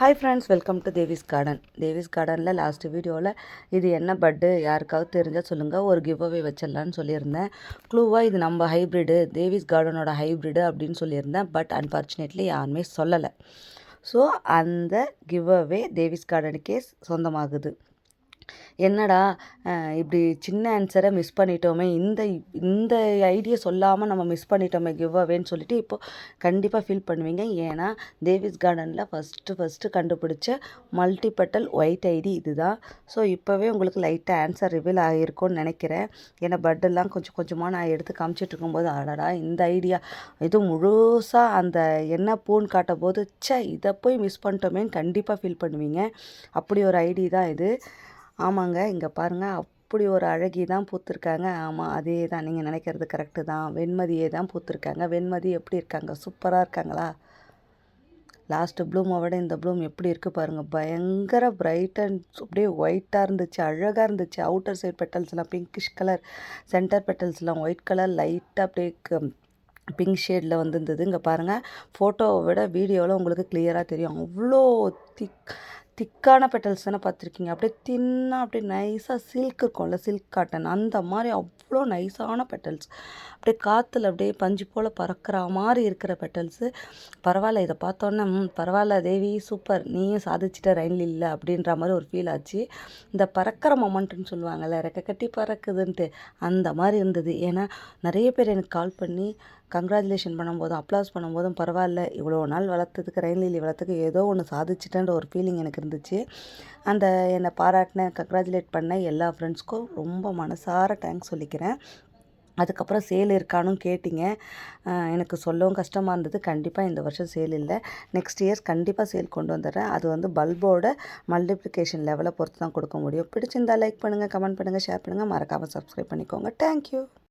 Hi friends welcome to Devi's garden Devi's கார்டனில் last வீடியோவில் இது என்ன பட்டு யாருக்காவது தெரிஞ்சால் சொல்லுங்கள் ஒரு கிவ் அவே வச்சிடலான்னு சொல்லியிருந்தேன். க்ளூவாக இது நம்ம ஹைப்ரிடு தேவிஸ் கார்டனோட ஹைப்ரிடு அப்படின்னு சொல்லியிருந்தேன். பட் அன்ஃபார்ச்சுனேட்லி யாருமே சொல்லலை. ஸோ அந்த கிவ் அவே தேவிஸ் கார்டனுக்கே சொந்தமாகுது. என்னடா இப்படி சின்ன ஆன்சரை மிஸ் பண்ணிட்டோமே இந்த இந்த ஐடியா சொல்லாமல் நம்ம மிஸ் பண்ணிட்டோமே கிவ் அவேன்னு சொல்லிட்டு இப்போது கண்டிப்பாக ஃபீல் பண்ணுவீங்க. ஏன்னா தேவிஸ் கார்டனில் ஃபஸ்ட்டு ஃபஸ்ட்டு கண்டுபிடிச்ச மல்டிபட்டல் ஒயிட் ஐடி இதுதான். ஸோ இப்போவே உங்களுக்கு லைட்டாக ஆன்சர் ரிவீல் ஆகியிருக்கும்னு நினைக்கிறேன். ஏன்னா பட்டெல்லாம் கொஞ்சம் கொஞ்சமாக நான் எடுத்து காமிச்சிட்டு இருக்கும்போது அடடா இந்த ஐடியா இது முழுசாக அந்த என்ன பூன்னு காட்டும் போது ச்சே இதை போய் மிஸ் பண்ணிட்டோமேன்னு கண்டிப்பாக ஃபீல் பண்ணுவீங்க. அப்படி ஒரு ஐடி தான் இது. ஆமாங்க. இங்கே பாருங்கள் அப்படி ஒரு அழகி தான் பூத்திருக்காங்க. ஆமாம் அதே தான். நீங்கள் நினைக்கிறது கரெக்டு தான். வெண்மதியே தான் பூத்திருக்காங்க. வெண்மதி எப்படி இருக்காங்க? சூப்பராக இருக்காங்களா? லாஸ்ட்டு ப்ளூமை விட இந்த ப்ளூம் எப்படி இருக்குது பாருங்கள் பயங்கர பிரைட் அண்ட் அப்படியே ஒயிட்டாக இருந்துச்சு. அழகாக இருந்துச்சு. அவுட்டர் சைட் பெட்டல்ஸ்லாம் பிங்கிஷ் கலர் சென்டர் பெட்டல்ஸ்லாம் ஒயிட் கலர் லைட்டாக அப்படியே பிங்க் ஷேடில் வந்துருந்தது. இங்கே பாருங்கள் ஃபோட்டோவை விட வீடியோவில் உங்களுக்கு கிளியராக தெரியும். அவ்வளோ திக் திக்கான பெட்டல்ஸ் தானே பார்த்துருக்கீங்க. அப்படியே தின்னாக அப்படியே நைஸாக சில்க் இருக்கும்ல சில்க் காட்டன் அந்த மாதிரி அவ்வளோ நைஸான பெட்டல்ஸ் அப்படியே காற்றுல அப்படியே பஞ்சு போல் பறக்கிற மாதிரி இருக்கிற பெட்டல்ஸு பரவாயில்ல இதை பார்த்தோன்னே பரவாயில்ல தேவி சூப்பர் நீயும் சாதிச்சிட்ட ரயில் இல்லை. அப்படின்ற மாதிரி ஒரு ஃபீல் ஆச்சு. இந்த பறக்கிற மொமெண்ட்டுன்னு சொல்லுவாங்கள்ல ரெக்க கட்டி பறக்குதுன்ட்டு அந்த மாதிரி இருந்தது. ஏன்னா நிறைய பேர் எனக்கு கால் பண்ணி கங்க்ராச்சுலேஷன் பண்ணும்போதும் அப்ளாஸ் பண்ணும்போதும் பரவாயில்ல. இவ்வளோ நாள் வளர்த்ததுக்கு ரயில்வேலி வளர்த்துக்கு ஏதோ ஒன்று சாதிச்சிட்டேன்ற ஒரு ஃபீலிங் எனக்கு இருந்துச்சு. அந்த என்னை பாராட்டின கங்க்ராச்சுலேட் பண்ண எல்லா ஃப்ரெண்ட்ஸ்க்கும் ரொம்ப மனசார தேங்க்ஸ் சொல்லிக்கிறேன். அதுக்கப்புறம் சேல் இருக்கானும் கேட்டிங்க. எனக்கு சொல்லவும் கஷ்டமாக இருந்தது. கண்டிப்பாக இந்த வருஷம் சேல் இல்லை. நெக்ஸ்ட் இயர்ஸ் கண்டிப்பாக சேல் கொண்டு வந்துடுறேன். அது வந்து பல்போட மல்டிப்ளிகேஷன் லெவலை பொறுத்து தான் கொடுக்க முடியும். பிடிச்சிருந்தால் லைக் பண்ணுங்கள் கமெண்ட் பண்ணுங்கள் ஷேர் பண்ணுங்கள் மறக்காமல் சப்ஸ்கிரைப் பண்ணிக்கோங்க. தேங்க்யூ